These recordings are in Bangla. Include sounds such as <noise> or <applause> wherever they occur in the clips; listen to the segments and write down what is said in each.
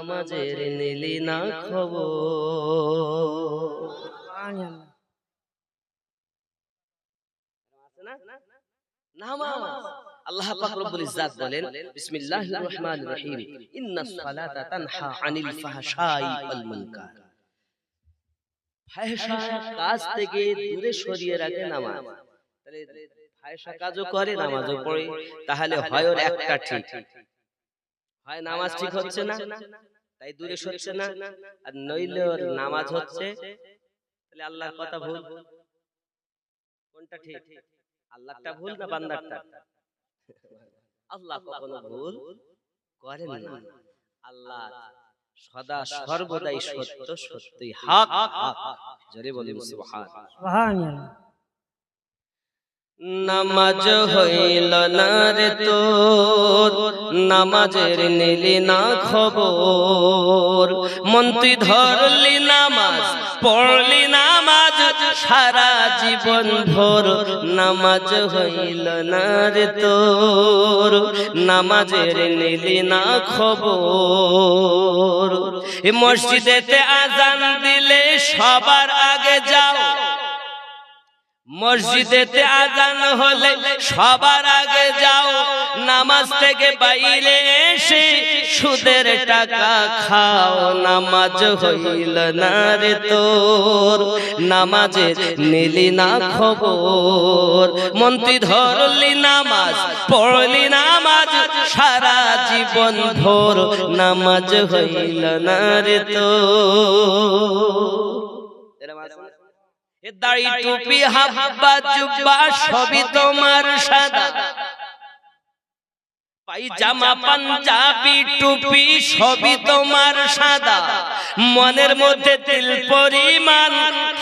নামাজের নিলি না খবর। আল্লাহ পাক রব্বুল ইজ্জাত বলেন বিসমিল্লাহির রহমানির রহিম। ইন্নাস সালাতা তানহা আনিল ফাহশাই ওয়াল মুনকার। ফাহশা কাজ থেকে দূরে সরিয়ে রাখে নামাজ। তাহলে ফাহশা কাজও করে নামাজও পড়ে। তাহলে হয় ওর একটা ঠিক। হয় নামাজ ঠিক হচ্ছে না? তাই দূরে সরছে না? আর নইলে নামাজ হচ্ছে? তাহলে আল্লাহর কথা ভুল। কোনটা ঠিক? আল্লাহটা ভুল না বান্দারটা? <laughs> আল্লাহ কখনো ভুল করেন না আল্লাহ সদা সর্বদাই সত্য সত্যই হক। জোরে বলি সুবহান নামাজ হইল না রে তোর। নামাজের নিলি না খবর। মন্ত্রী ধরলি নামাজ, পড়লি নামাজ, সারা জীবন ভোর। নামাজ হইল না রে তোর। নামাজের নিলি না খবর। মসজিদেতে আজান দিলে সবার আগে যাও। মসজিদেতে আজান হলে সবার আগে যাও, নামাজ থেকে বাইরে এসে সুদের টাকা খাও। নামাজ হইল না রে তোর, নামাজের নিলি না খবর। মন্ত্রী ধরলি নামাজ, পড়লি নামাজ, সারা জীবন ভোর। নামাজ হইল না রে তোর। মনের মধ্যে দিল পরিমাণ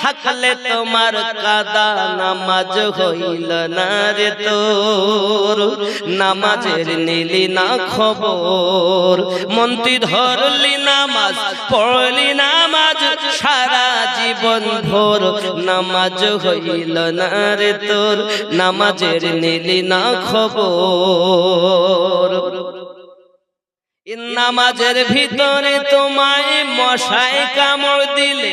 থাকলে তোমার কাদা। নামাজ হইল না রে তোর, নামাজের নিলি না খবর। মন্ত্রী ধরলি নামাজ, পড়লি নামাজ, সারা জীবন ভোর, নামাজ হইল না রে তোর, নামাজের নিলি না খবর। নামাজের ভিতরে তোমায় মশায় কামড় দিলে।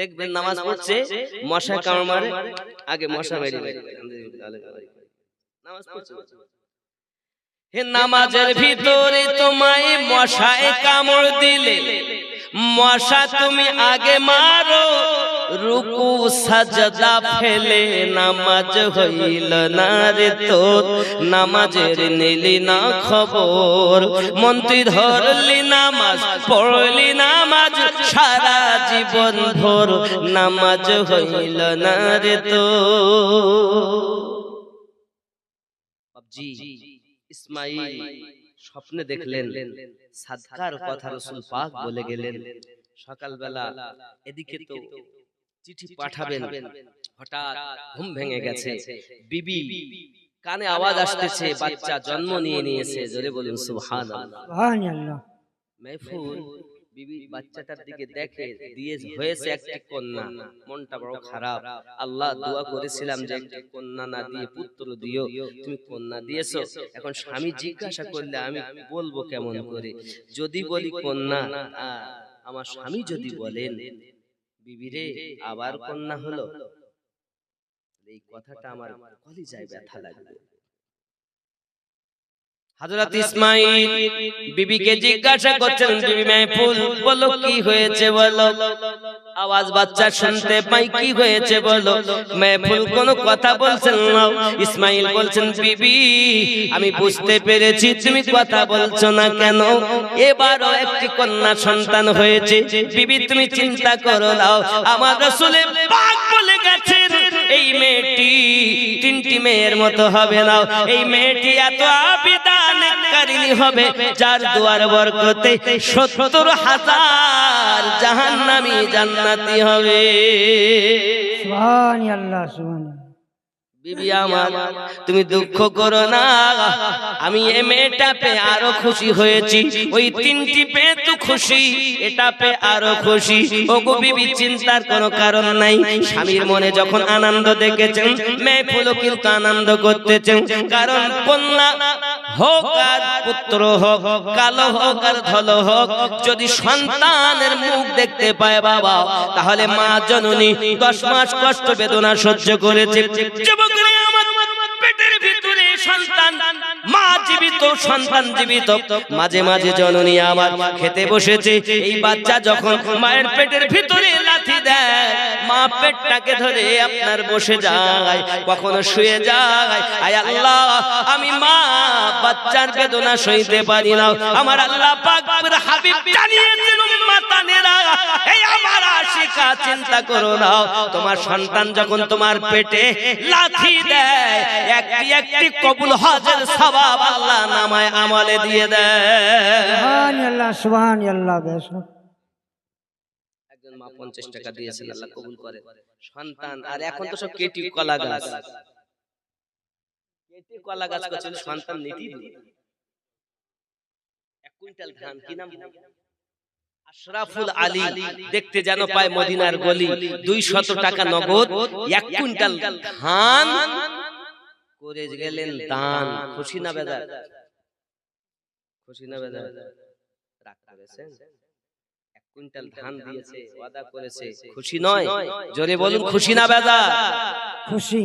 দেখবেন নামাজ পড়ছে মশা কামড় মারে আগে মশা মেরে নামাজ পড়ছে। হে নামাজের ভিতরে তোমায় মশায় কামড় দিলে মশা তুমি আগে মারো রুকু সাজদা ফেলে নামাজ হইল না রে তোর। নামাজের নিলি না খবর। মন্ত্রী ধরলি নামাজ, পড়লি নামাজ, সারা জীবন ভোর নামাজ হইল না রে জি ইসমাইল, স্বপ্নে দেখলেন, সাদকার কথা রসুল পাক বলে গেলেন। সকালবেলা এদিকে তো চিঠি পাঠাবেন। হঠাৎ ঘুম ভেঙে গেছে। বিবি কানে আওয়াজ আসতেছে বাচ্চা জন্ম নিয়ে নিয়েছে জোরে বলুন সুবহানাল্লাহ। মেহফুল বিবি বাচ্চাটার দিকে দেখে দিয়ে হয়েছে একটি কন্যা। মনটা বড় খারাপ। আল্লাহ দোয়া করেছিলাম যে একটি কন্যা না দিয়ে পুত্র দিও। তুমি কন্যা দিয়েছ। এখন স্বামী জিজ্ঞাসা করলে আমি বলব কেমন করে? যদি বলি কন্যা আমার স্বামী যদি বলেন বিবিরে আবার কন্যা হলো? এই কথাটা আমার কলিজায় ব্যথা লাগবে। হযরত ইসমাইল বিবিকে জিজ্ঞাসা করছেন বিবি মেহফুল বলো কি হয়েছে বলো? আওয়াজ বাচ্চা শুনতে পাই, কি হয়েছে বলো? মেহফুল কোন কথা বলছেন না। ইসমাইল বলছেন, বিবি, আমি বুঝতে পেরেছি তুমি কথা বলছো না কেন? এবারও একটি কন্যা সন্তান হয়েছে। বিবি, তুমি চিন্তা করো নাও আমার রসুলের পাক বলে গেছেন, এই মেয়েটি তিনটি মেয়ের মতো হবে না। এই মেয়েটি এত আবিদানকারিনী হবে, যার দুয়ার বরকতে সত্তর হাজার জাহান্নামী জান্নাতি হবে। সুবহান আল্লাহ সুবহান বিবি আমার তুমি দুঃখ করো না। আমি এ মেয়েটা পেয়ে আরও খুশি হয়েছি। ওই তিনটি পেয়ে তো খুশি এটা পেয়ে আরও খুশি। ওগো বিবি চিন্তার কোনো কারণ নাই। স্বামীর মনে যখন আনন্দ দেখেছেন মেয়ে ফুলও কিন্তু আনন্দ করতেছেন। কারণ কন্যা হোক আর পুত্র হোক, কালো হোক আর ধল হোক, যদি সন্তানের মুখ দেখতে পায় বাবা, তাহলে মা জননী দশ মাস কষ্ট বেদনা সহ্য করেছে। মাঝে মাঝে জননী খেতে বসেছে। এই বাচ্চা যখন মায়ের পেটের ভিতরে লাথি দেয় মা পেটটাকে ধরে আপনার বসে যায়, কখনো শুয়ে যায়। আয় আল্লাহ, আমি মা, বাচ্চার বেদনা সইতে পারি না। আমার আল্লাহ পাক হাবিব জানিয়েছেন এই আমার আশিকা, চিন্তা করো না। তোমার সন্তান যখন তোমার পেটে লাথি দেয়, একটি একটি কবুল হজের সওয়াব আল্লাহ নামায় আমলে দিয়ে দেয়। বেশ। পঞ্চাশ টাকা দিয়েছেন আল্লাহ কবুল করে। সন্তান আর এখন তো সব কেটি কলা গাছ। কেটি কলা গাছ করছিল সন্তান নিতি এক কুইন্টাল ধান কি নাম? আশরাফুল আলী দেখতে যেন পায় মদিনার গলি। দুই শত টাকা নগদ এক কুইন্টাল ধান। করে গেলেন দান খুশি না বেদার খুশি না বেদার রাগ করেছেন? কুইন্টাল ধান দিয়েছে ওয়াদা করেছে। খুশি নয়? জোরে বলুন খুশি না খুশি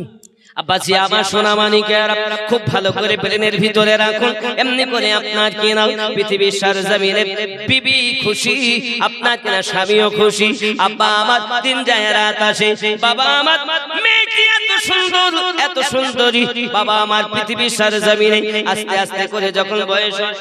আব্বাসি আমার সোনা মানিকের খুব ভালো করে প্লেনের ভিতরে রাখুন। এমনি করে আপনার কি নাও পৃথিবীর সার জমিনে বিবি খুশি। আপনার কিনা স্বামীও খুশি। আব্বা আমার দিন যায় রাত আসে। বাবা আমার মেয়েটি এত সুন্দর এত সুন্দরী। বাবা আমার পৃথিবীর সার জমিনে আস্তে আস্তে করে যখন বয়স হয়